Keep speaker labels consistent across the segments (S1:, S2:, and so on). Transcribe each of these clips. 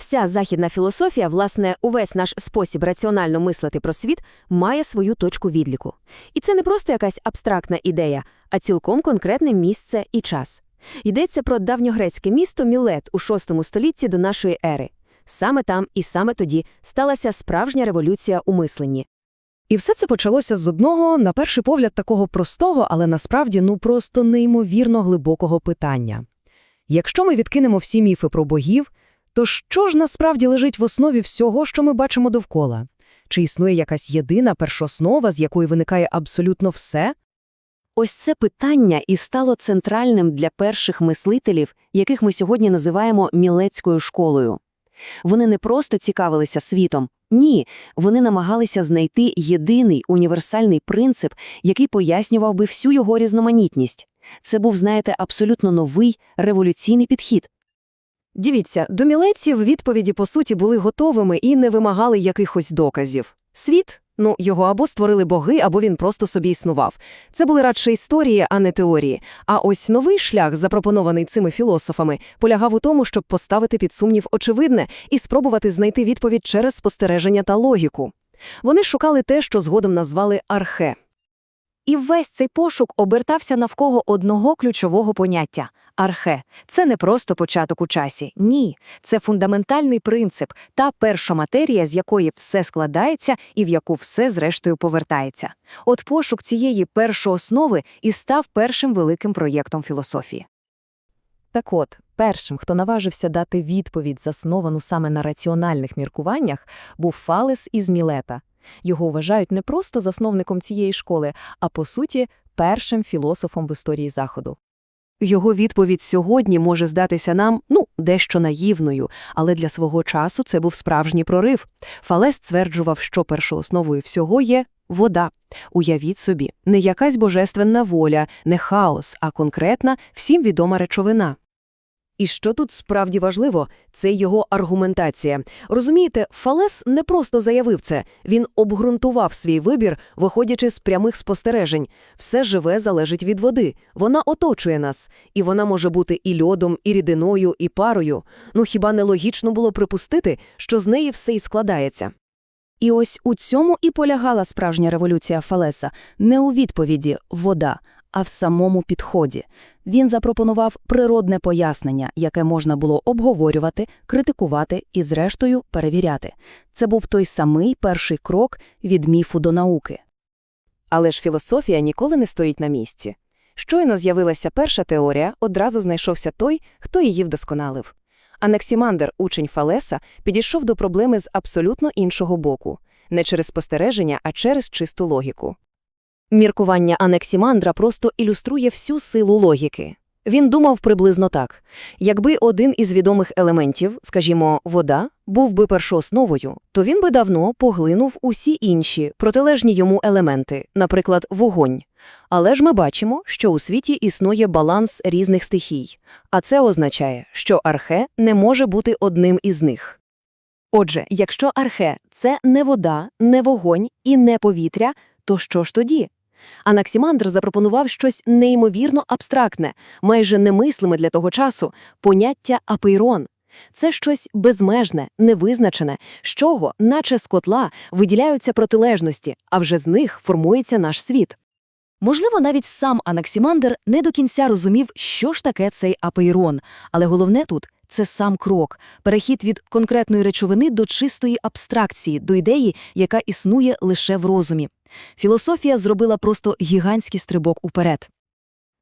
S1: Вся західна філософія, власне, увесь наш спосіб раціонально мислити про світ, має свою точку відліку. І це не просто якась абстрактна ідея, а цілком конкретне місце і час. Йдеться про давньогрецьке місто Мілет у VI столітті до нашої ери. Саме там і саме тоді сталася справжня революція у мисленні.
S2: І все це почалося з одного, на перший погляд, такого простого, але насправді ну просто неймовірно глибокого питання. Якщо ми відкинемо всі міфи про богів, то що ж насправді лежить в основі всього, що ми бачимо довкола? Чи існує якась єдина першооснова, з якої виникає абсолютно все?
S1: Ось це питання і стало центральним для перших мислителів, яких ми сьогодні називаємо Мілецькою школою. Вони не просто цікавилися світом, ні, вони намагалися знайти єдиний універсальний принцип, який пояснював би всю його різноманітність. Це був, знаєте, абсолютно новий революційний підхід.
S2: Дивіться, до мілеців відповіді, по суті, були готовими і не вимагали якихось доказів. Світ, ну, його або створили боги, або він просто собі існував. Це були радше історії, а не теорії. А ось новий шлях, запропонований цими філософами, полягав у тому, щоб поставити під сумнів очевидне і спробувати знайти відповідь через спостереження та логіку. Вони шукали те, що згодом назвали архе. І весь цей пошук обертався навколо одного ключового поняття – архе. Це не просто початок у часі, ні. Це фундаментальний принцип, та перша матерія, з якої все складається і в яку все зрештою повертається. От пошук цієї першооснови і став першим великим проєктом філософії. Так от, першим, хто наважився дати відповідь, засновану саме на раціональних міркуваннях, був Фалес із Мілета. Його вважають не просто засновником цієї школи, а по суті, першим філософом в історії Заходу. Його відповідь сьогодні може здатися нам, ну, дещо наївною, але для свого часу це був справжній прорив. Фалес стверджував, що першоосновою всього є вода. Уявіть собі, не якась божественна воля, не хаос, а конкретна, всім відома речовина. І що тут справді важливо, це його аргументація. Розумієте, Фалес не просто заявив це, він обґрунтував свій вибір, виходячи з прямих спостережень. Все живе залежить від води, вона оточує нас, і вона може бути і льодом, і рідиною, і парою. Ну хіба не логічно було припустити, що з неї все й складається? І ось у цьому і полягала справжня революція Фалеса не у відповіді «вода», а в самому підході. Він запропонував природне пояснення, яке можна було обговорювати, критикувати і, зрештою, перевіряти. Це був той самий перший крок від міфу до науки. Але ж філософія ніколи не стоїть на місці. Щойно з'явилася перша теорія, одразу знайшовся той, хто її вдосконалив. Анаксімандр, учень Фалеса, підійшов до проблеми з абсолютно іншого боку – не через спостереження, а через чисту логіку. Міркування Анексімандра просто ілюструє всю силу логіки. Він думав приблизно так. Якби один із відомих елементів, скажімо, вода, був би першоосновою, то він би давно поглинув усі інші протилежні йому елементи, наприклад, вогонь. Але ж ми бачимо, що у світі існує баланс різних стихій, а це означає, що архе не може бути одним із них. Отже, якщо архе це не вода, не вогонь і не повітря, то що ж тоді? Анаксімандр запропонував щось неймовірно абстрактне, майже немислиме для того часу поняття апейрон. Це щось безмежне, невизначене, з чого, наче з котла, виділяються протилежності, а вже з них формується наш світ. Можливо, навіть сам Анаксімандр не до кінця розумів, що ж таке цей апейрон, але головне тут це сам крок, перехід від конкретної речовини до чистої абстракції, до ідеї, яка існує лише в розумі. Філософія зробила просто гігантський стрибок уперед.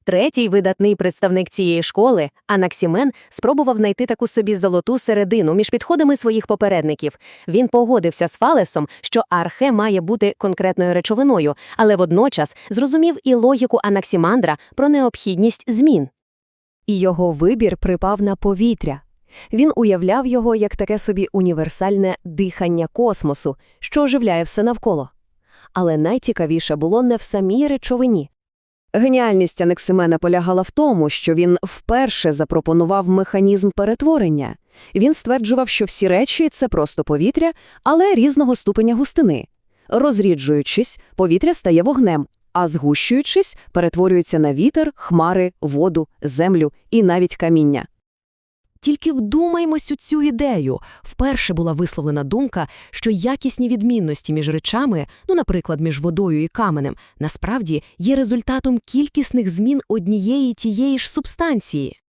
S2: Третій видатний представник цієї школи, Анаксімен, спробував знайти таку собі золоту середину між підходами своїх попередників. Він погодився з Фалесом, що архе має бути конкретною речовиною, але водночас зрозумів і логіку Анаксімандра про необхідність змін. І його вибір припав на повітря. Він уявляв його як таке собі універсальне дихання космосу, що оживляє все навколо. Але найцікавіше було не в самій речовині. Геніальність Анексимена полягала в тому, що він вперше запропонував механізм перетворення. Він стверджував, що всі речі це просто повітря, але різного ступеня густини. Розріджуючись, повітря стає вогнем, а згущуючись, перетворюється на вітер, хмари, воду, землю і навіть каміння. Тільки вдумаймось у цю ідею. Вперше була висловлена думка, що якісні відмінності між речами, ну, наприклад, між водою і каменем, насправді є результатом кількісних змін однієї тієї ж субстанції.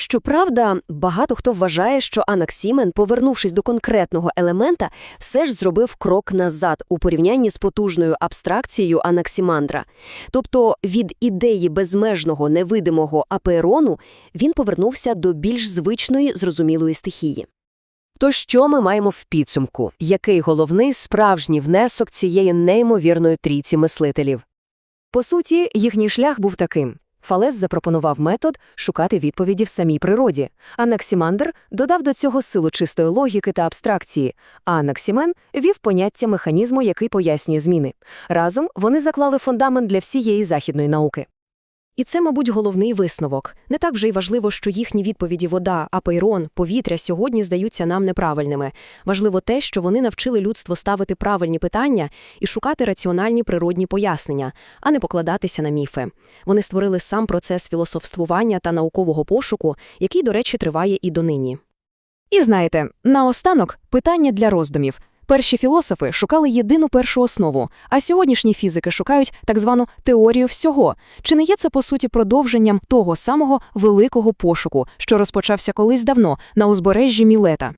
S1: Щоправда, багато хто вважає, що Анаксімен, повернувшись до конкретного елемента, все ж зробив крок назад у порівнянні з потужною абстракцією Анаксімандра. Тобто від ідеї безмежного невидимого аперону він повернувся до більш звичної зрозумілої стихії. То що ми маємо в підсумку? Який головний справжній внесок цієї неймовірної трійці мислителів?
S2: По суті, їхній шлях був таким. Фалес запропонував метод шукати відповіді в самій природі. Анаксімандр додав до цього силу чистої логіки та абстракції, а Анаксімен вів поняття механізму, який пояснює зміни. Разом вони заклали фундамент для всієї західної науки. І це, мабуть, головний висновок. Не так вже й важливо, що їхні відповіді вода, апейрон, повітря сьогодні здаються нам неправильними. Важливо те, що вони навчили людство ставити правильні питання і шукати раціональні природні пояснення, а не покладатися на міфи. Вони створили сам процес філософствування та наукового пошуку, який, до речі, триває і донині. І знаєте, наостанок питання для роздумів. Перші філософи шукали єдину першу основу, а сьогоднішні фізики шукають так звану теорію всього. Чи не є це, по суті, продовженням того самого великого пошуку, що розпочався колись давно на узбережжі Мілета?